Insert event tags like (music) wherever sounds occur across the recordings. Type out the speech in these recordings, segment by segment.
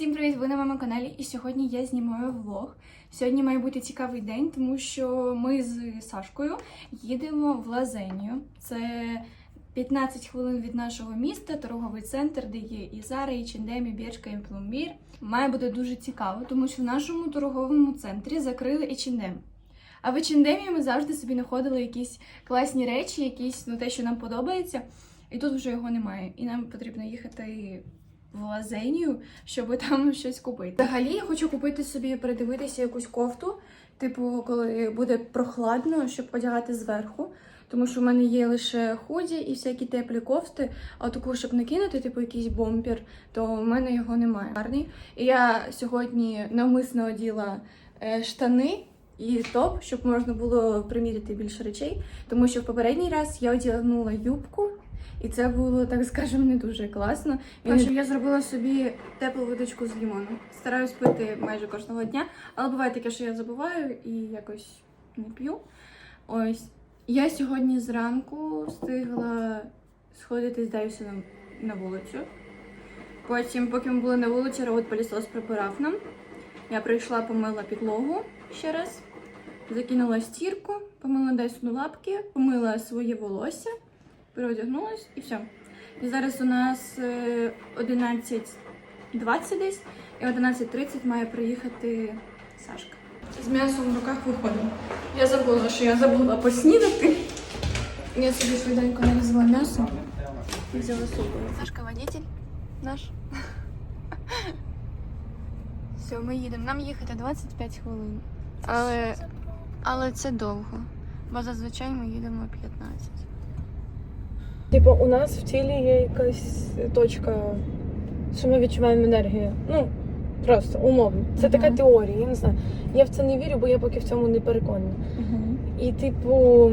Всім привіт! Ви на моєму каналі, і сьогодні я знімаю влог. Сьогодні має бути цікавий день, тому що ми з Сашкою їдемо в Лазенію. Це 15 хвилин від нашого міста, торговий центр, де є і Зара, і Чендем, і Бірчка, і Пломбір. Має бути дуже цікаво, тому що в нашому торговому центрі закрили H&M. А в H&M ми завжди собі знаходили якісь класні речі, якісь ну те, що нам подобається. І тут вже його немає. І нам потрібно їхати в Лазенію, щоб там (laughs) щось купити. Взагалі я хочу купити собі, передивитися якусь кофту, типу, коли буде прохладно, щоб одягати зверху. Тому що в мене є лише худі і всякі теплі кофти, а таку, щоб накинути, типу якийсь бомпер, то в мене його немає. Гарний. І я сьогодні навмисно оділа е, штани і топ, щоб можна було приміряти більше речей. Тому що в попередній раз я одягнула юбку, і це було, так скажемо, не дуже класно. Перше, я зробила собі теплу водичку з лімоном. Стараюсь пити майже кожного дня, але буває таке, що я забуваю і якось не п'ю. Ось. Я сьогодні зранку встигла сходити з Дайсоном на вулицю. Потім, поки ми були на вулиці, робот-пилісос прибирав нам. Я прийшла, помила підлогу ще раз, закинула стірку, помила Дайсону лапки, помила своє волосся, переодягнулась і все. І зараз у нас е, 11.20 десь, і 11.30 має приїхати Сашка. З м'ясом в руках виходимо. Я забула, що я забула поснідати. Я собі швиденько нарізала м'ясо і взяла супу. Сашка водитель наш. (laughs) Все, ми їдемо. Нам їхати 25 хвилин. Але, але це довго. Бо зазвичай ми їдемо 15. Типу, у нас в тілі є якась точка, що ми відчуваємо енергію. Ну, просто умовно. Це така теорія, я не знаю. Я в це не вірю, бо я поки в цьому не переконана. Угу. І, типу,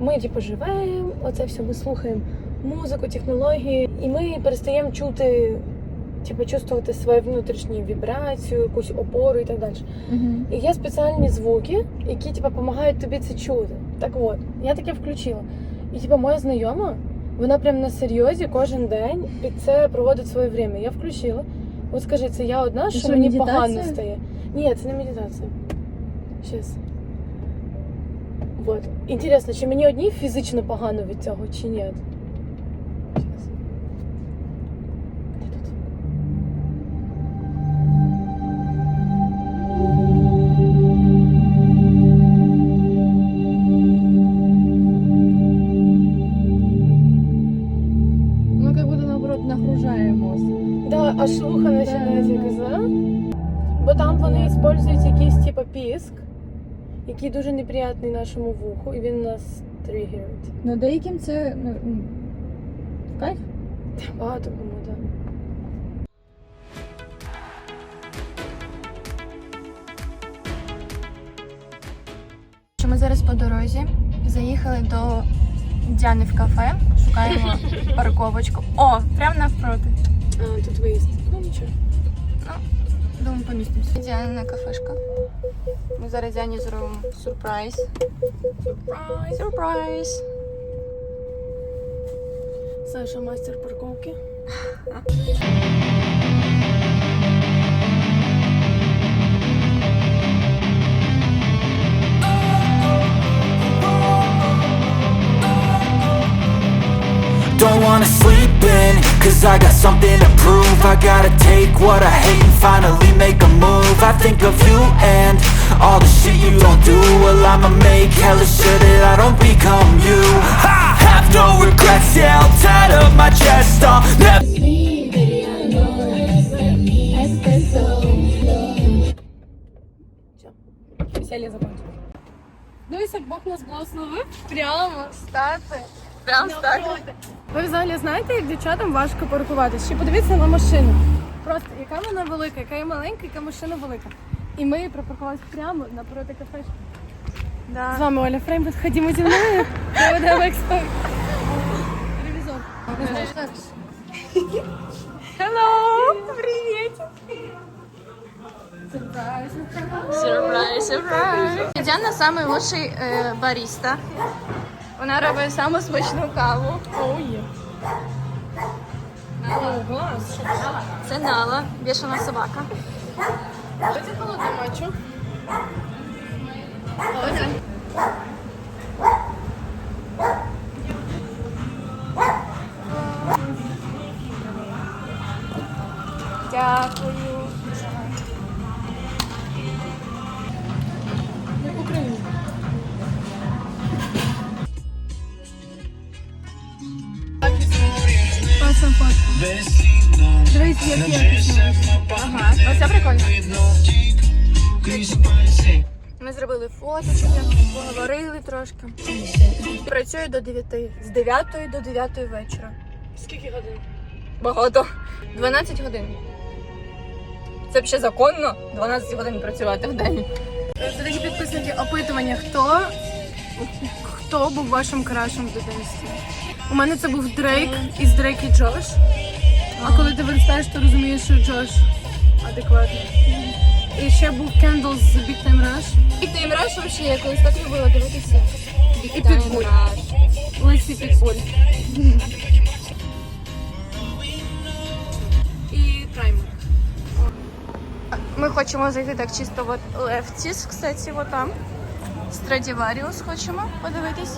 ми типу, живемо, оце все, ми слухаємо музику, технології, і ми перестаємо чути, типу, чувствувати свою внутрішню вібрацію, якусь опору і так далі. Угу. І є спеціальні звуки, які типу, допомагають тобі це чути. Так от, я таке включила. І типу, моя знайома, вона прям на серйозі кожен день під це проводить своє время. Я включила. От скажи, це я одна, що, що, мені медитація? погано стає. Ні, це не медитація. Щас. Вот. Інтересно, чи мені одній фізично погано від цього, чи ні? Аж слуха починається да? Бо там вони використовують якийсь типу піск, який дуже неприятний нашому вуху, і він нас тригерить. Ну, деяким це ну, кайф. Багато кому, так. Що ми зараз по дорозі заїхали до Діани в кафе, шукаємо (laughs) парковочку. О, прямо навпроти. А, тут виїзд. Ну нічого. Думаю, помістимося. Діана кафешка. Ми зараз Діані зробимо сюрприз. Сюрприз! Сюрприз! Саша, мастер парковки. Don't wanna sleep cause I got something to prove I gotta take what I hate and finally make a move I think of you and all the shit you don't do Well I'ma make hella sure that I don't become you I have no regrets, yeah, I'll tie it up my chest I'll never Веселье закончилось. Дивись, як Бог нас благословив. Прямо стати. Прямо стати. Ви взагалі знаєте, як дівчатам важко паркуватися? Ще подивіться на машину. Просто яка вона велика, яка є маленька, яка машина велика. І ми припаркувалися прямо напроти кафешки. Да. З вами Оля Фреймут, ходімо зі мною. Проведемо експерт. Ревізор. Hello! Привіт! Сюрприз, сюрприз! Діана лучший е, баріста. Вона робить саму смачну каву. Ой. Нала. Це Нала, бішана собака. Це холодне мачо. Пасом фотку. Дивись, як я Ага, оце прикольно. Ми зробили фоточки, поговорили трошки. Працюю до 9, з 9 до 9 вечора. Скільки годин? Багато. 12 годин. Це взагалі законно 12 годин працювати в день. Дорогі підписники, опитування, хто, хто був вашим крашем в дитинстві? У мене це був Дрейк із Дрейк і Джош. А коли ти виростаєш, то розумієш, що Джош адекватний. І ще був Кендл з Big Time Rush. Big Time Rush вообще я колись так любила дивитися. Big І Time Pitbull. Rush. Лисі Пікбуль. І Праймер. Ми хочемо зайти так чисто от Лефтіс, кстати, вот там. Страдіваріус хочемо подивитись.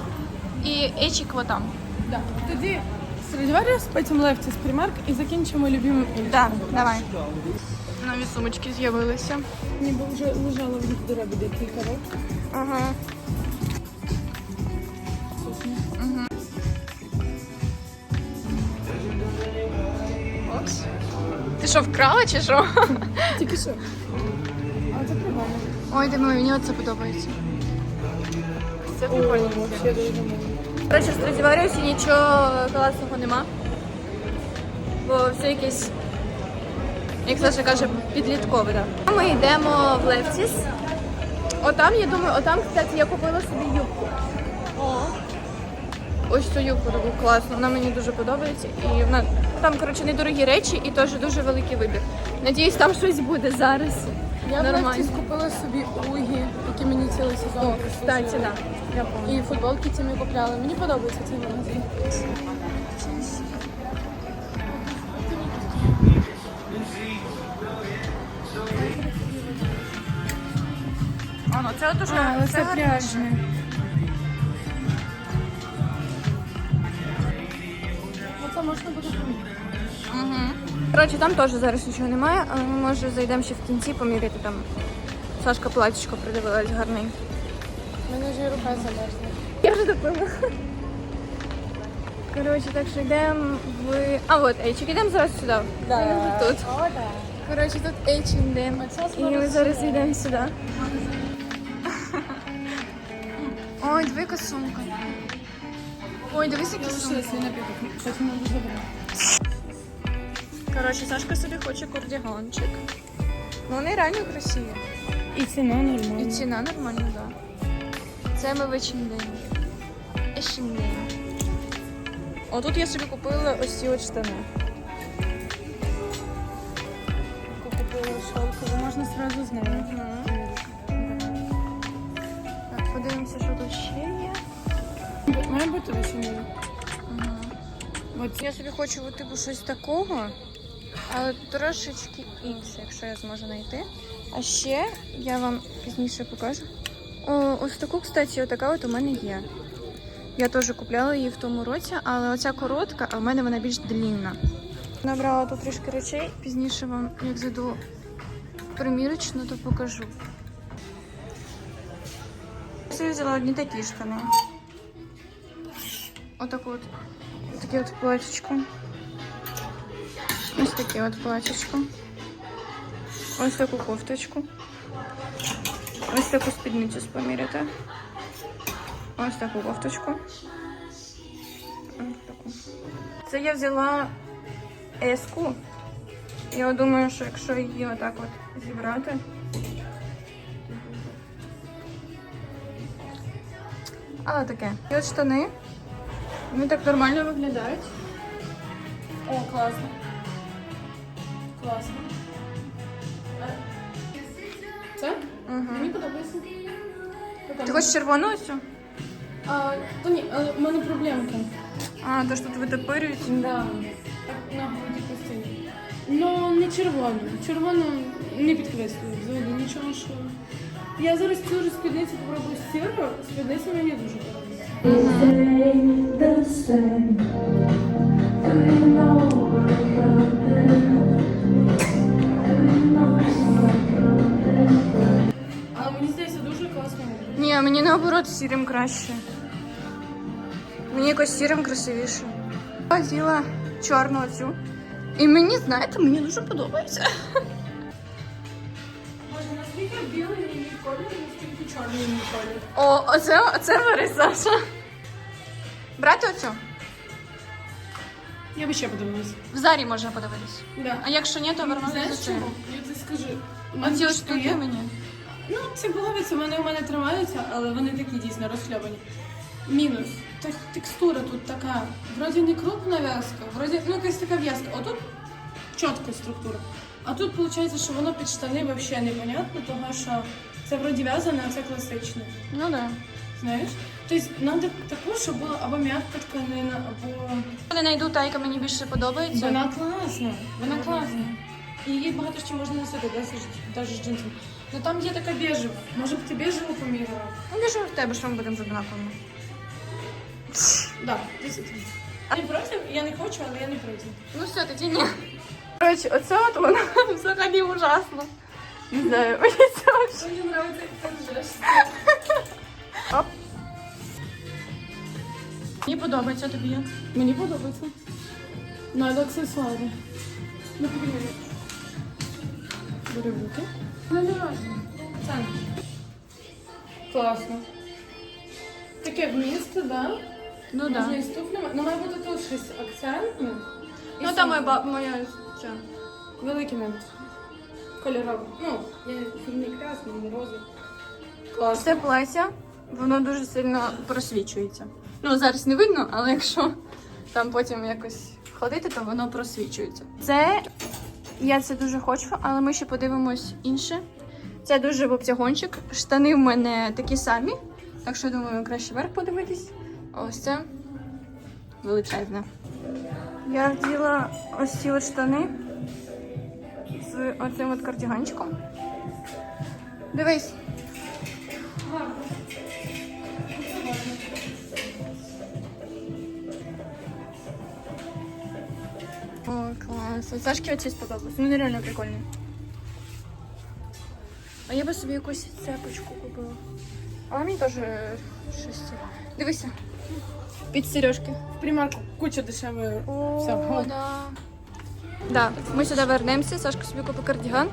І Ечик вот там. Да. Тоді Страдіваріус, потім Лефтіс Примарк і закінчимо любимим іншим. Да, давай. Нові сумочки з'явилися. Ніби вже лежало в дорогу декілька років. Ага. Окс. Ти що, вкрала чи що? Тільки що. А це прикольно. Ой, думаю, мені оце подобається. Це О, прикольно. вообще дуже мило. Коротше, в Страдіваріусі нічого класного нема. Бо все якесь, як Саша каже, підліткове. Да. Ми йдемо в Левтіс. Отам, я думаю, отам, кстати, я купила собі юбку. Ось цю юбку таку класну, вона мені дуже подобається. І вона там, коротше, недорогі речі і теж дуже великий вибір. Надіюсь, там щось буде зараз. Я в Нормально. Купила собі угі, які мені цілий сезон О, кстати, да. Я. І футболки ці ми купляли. Мені подобається цей магазин. А, ну це дуже А, це пляжне. Оце можна буде поміряти. Коротше, там теж зараз нічого немає, але ми може зайдемо ще в кінці поміряти там. Сашка платічко придивилась гарний. У мене вже рука замерзла. Я вже допила. Коротше, так що йдемо в. А от Ейчик, йдемо зараз сюди. Він вже тут. О, да. Коротше, тут H&M. Оце І ми зараз йдемо сюди. (laughs) Ой, двійка сумка. Ой, дивись, які сумки. Не. Потім не дуже добре. Коротше, Сашка собі хоче кардіганчик. Ну, вони реально красиві. І ціна І нормальна. ціна нормальна, так. Да. Це ми в H&M. H&M. Отут я собі купила ось ці от штани. Купила шовкову, можна зразу з нею. Так, подивимося, що тут ще є. Має бути вишеньові. От я собі хочу от, типу щось такого, але трошечки інше, якщо я зможу знайти. А ще я вам пізніше покажу. О, ось таку, кстати, отака от у мене є. Я теж купляла її в тому році, але оця коротка, а в мене вона більш длінна. Набрала тут трішки речей, пізніше вам, як зайду в примірочну, то покажу. Я взяла одні такі штани. Отаку от. Таке от платічко. Ось таке от платічко. Ось таку кофточку. Ось таку спідницю споміряти. Ось таку кофточку. Ось таку. Це я взяла еску. Я думаю, що якщо її отак от зібрати. Але таке. І от штани. Вони так нормально виглядають. О, класно. Класно. Це? Угу. Мені подобається. Ти хочеш червону ось цю? А, то ні, але в мене проблемка. А, то ж тут витопирюють. Да. Так на груді постійно. Ну, не червону. Червону не підкреслюю взагалі нічого, що. Я зараз цю ж спідницю попробую сіру. Спідниця мені дуже подобається. Але наоборот сірим краще. Мені якось сірим красивіше. Оділа чорну оцю. І мені, знаєте, мені дуже подобається. Боже, наскільки білий мій колір, наскільки чорний мій колір. О, оце, оце бери, Саша. Брати оцю? Я би ще подивилась. В зарі можна подивитись. Да. А якщо ні, то вернути Знаєш чому? Я тобі скажу. Оці ось штуки мені. Ну, ці булавиці вони у мене тримаються, але вони такі дійсно розхльовані. Мінус. Тех- Текстура тут така. Вроді не крупна в'язка, вроді ну якась така в'язка. Отут чітка структура. А тут виходить, що воно під штани взагалі непонятно, тому що це вроді в'язане, а це класичне. Ну да. Знаєш? Тобто нам таку, щоб була або м'яка тканина, або. Я знайду та, яка мені більше подобається. Вона класна, вона класна. І її багато що можна носити, навіть з джинсами. Ну там є така біжева. Може б ти біжеву поміряла? Ну, більше в тебе, що ми будемо з однаковими. Так, десять. Я не проти, я не хочу, але я не проти. Ну все, тоді ні. Коротше, оце от воно (laughs) взагалі ужасно. Не знаю, мені це вообще. Мені подобається, як ти жеш. Оп. Мені подобається тобі як. Мені подобається. Надо аксесуари. Ну, поміряй. Бери в руки. Ну, не важно. Це. Класно. Таке вмісто, да? Ну Можна да. і з туфлями. Ну, має бути тут щось акцентне. І Ну там моя ба моя ця. Великими кольоровими. Ну, я не красний, не розовий. Клас. Це плаття, воно дуже сильно просвічується. Ну, зараз не видно, але якщо там потім якось ходити, то воно просвічується. Це я це дуже хочу, але ми ще подивимось інше. Це дуже в обтягончик. Штани в мене такі самі, так що думаю, краще вверх подивитись. Ось це величезне. Я вділа ось ці от штани з оцим от кардіганчиком. Дивись. Сашки оці сподобалось. Ну, нереально прикольні. А я би собі якусь цепочку купила. Але мені теж щось. Дивися. Під сережки. В примарку куча дешевої. О, да. Да, ми сюди вернемося, Сашка собі купить кардіган.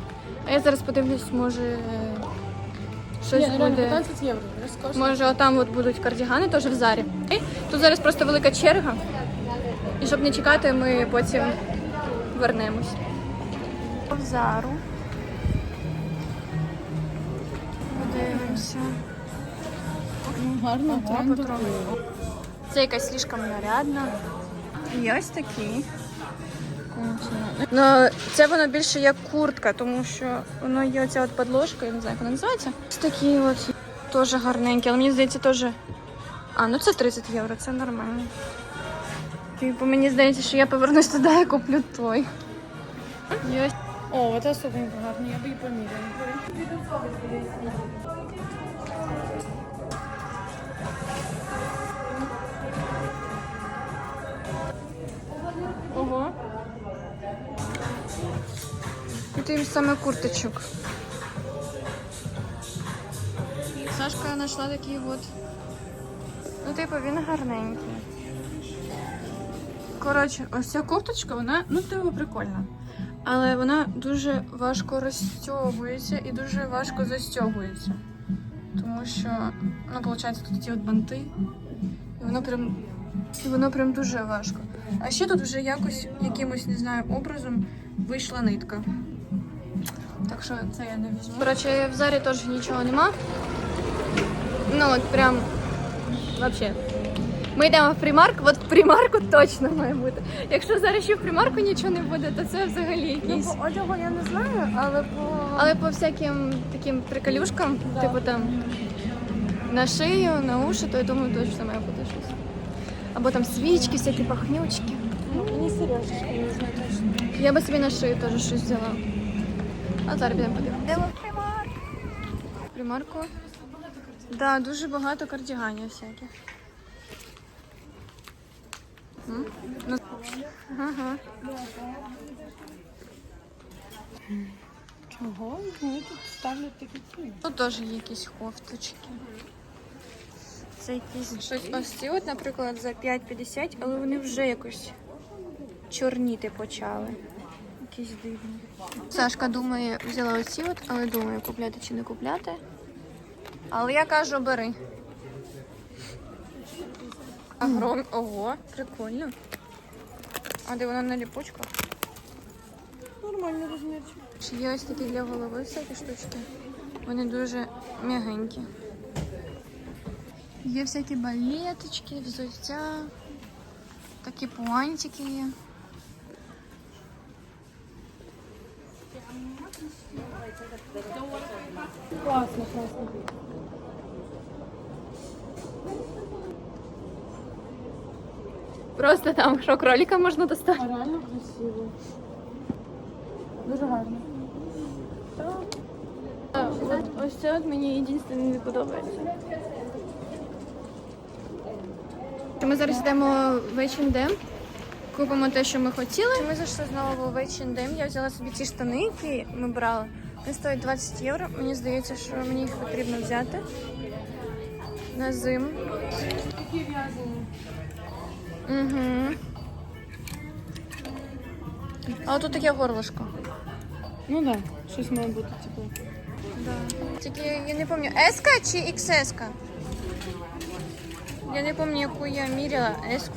А я зараз подивлюсь, може щось Ні, буде. 15 євро. Розкошно. Може, отам от будуть кардігани теж в зарі. Тут зараз просто велика черга. І щоб не чекати, ми потім вернемось. В зару. Подивимося. Ну, гарно, Ого. Це якась слишком нарядна. І ось такі. Ну, це воно більше як куртка, тому що воно є оця от подложка, я не знаю, як вона називається. Ось такі от теж гарненькі, але мені здається, теж. А, ну це 30 євро, це нормально. Типу, мені здається, що я повернусь туди і куплю той. О, это особенько гарно, я би її поміряла. Ого. Это им саме курточок. Сашка знайшла такий от. Ну, типу, він гарненький. Коротше, ось ця кофточка, вона, ну, типу, прикольна. Але вона дуже важко розтягується і дуже важко застягується. Тому що, ну, виходить, тут ті от банти. І воно прям, і воно прям дуже важко. А ще тут вже якось якимось, не знаю, образом вийшла нитка. Так що це я не візьму. Коротше, в зарі теж нічого нема. Ну от прям взагалі. Ми йдемо в примарк, от в примарку точно має бути. Якщо зараз ще в примарку нічого не буде, то це взагалі якийсь. Ну, по одягу я не знаю, але по... Але по всяким таким приколюшкам, типу там на шию, на уші, то я думаю, точно має бути щось. Або там свічки, всякі пахнючки. Мені сережечки нужно точно. Я би собі на шию теж щось взяла. А зараз підемо подивимося. Йдемо в примар. Примарку. Да, дуже багато кардіганів всяких. Ну, Ага. Чого? Вони тут ставлять такі ціни. Тут теж є якісь кофточки. Це якісь щось ось ці от, наприклад, за 5,50, але вони вже якось чорніти почали. Якісь дивні. Сашка думає, взяла оці от, але думає, купляти чи не купляти. Але я кажу, бери. Агром. Ого, прикольно. А де воно на ліпучках? Нормальний розмірчик. Чи є ось такі для голови всякі штучки? Вони дуже м'ягенькі. Є всякі балеточки, взуття, такі пуантики є. Класно, класно. Просто там що кролика можна достати. Реально красиво. Дуже гарно. Ось це от мені єдине не подобається. Ми зараз йдемо в H&M, купимо те, що ми хотіли. Ми зайшли знову в H&M, я взяла собі ті штани, які ми брали. Вони стоять 20 євро. Мені здається, що мені їх потрібно взяти на зиму. Такі в'язані. Угу. А тут таке горлышко. Ну так, да. щось має бути, типу. Да. Тільки я не пам'ятаю, S чи XS? Я не пам'ятаю, яку я міряла S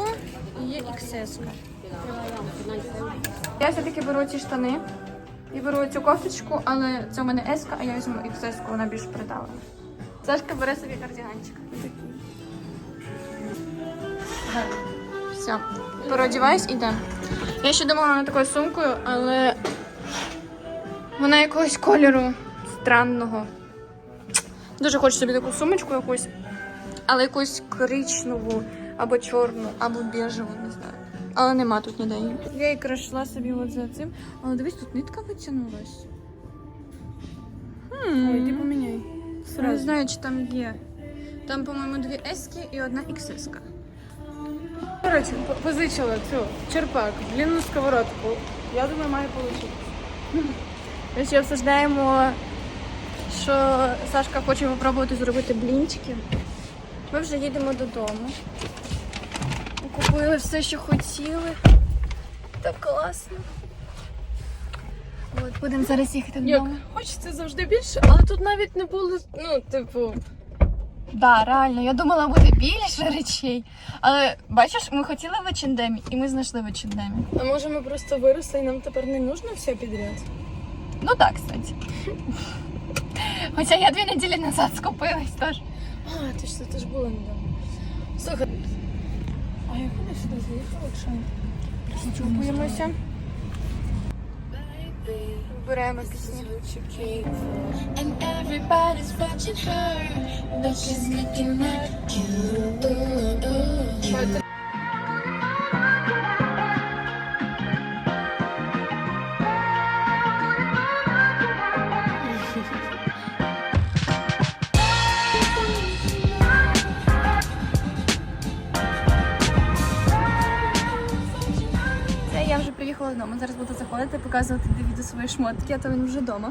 і є XS. Я все-таки беру ці штани і беру цю кофточку, але це у мене S, а я візьму XS, вона більш придала. Сашка бере собі кардіганчик. Все, переодіваюсь і йдемо. Я ще думала на такою сумкою, але вона якогось кольору странного. Дуже хочу собі таку сумочку якусь, але якусь коричневу, або чорну, або біжеву, не знаю. Але нема тут ніде її. Я якраз йшла собі от за цим, але дивись, тут нитка витягнулась. Ой, ти поміняй. Я не знаю, чи там є. Там, по-моєму, дві ески і одна іксеска. Коротше, позичила цю черпак, длинну сковородку. Я думаю, має вийти. Ми ще обсуждаємо, що Сашка хоче спробувати зробити блінчики. Ми вже їдемо додому. Купили все, що хотіли. Так класно. От, будемо зараз їхати Як хочеться завжди більше, але тут навіть не було, ну, типу, Да, реально, я думала буде більше речей. Але бачиш, ми хотіли в H&M, і ми знайшли в H&M. а може ми просто виросли і нам тепер не нужно все підряд? Ну так, кстати. Хоча я дві неділі назад скупилась теж. А, ти ж це теж було недавно. Слухай. А як вони сюди заїхали, якщо? Чупуємося. Вибираємо пісні. And everybody's watching her, but she's looking я вже приїхала додому. Зараз буду заходити, показувати Давіду свої шмотки, а то він вже вдома.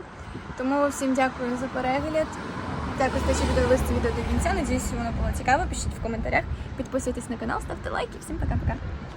Тому всім дякую за перегляд. Дякую, що додивилися це відео до кінця. Надіюсь, воно було цікаво. Пишіть в коментарях, підписуйтесь на канал, ставте лайки. Всім пока-пока.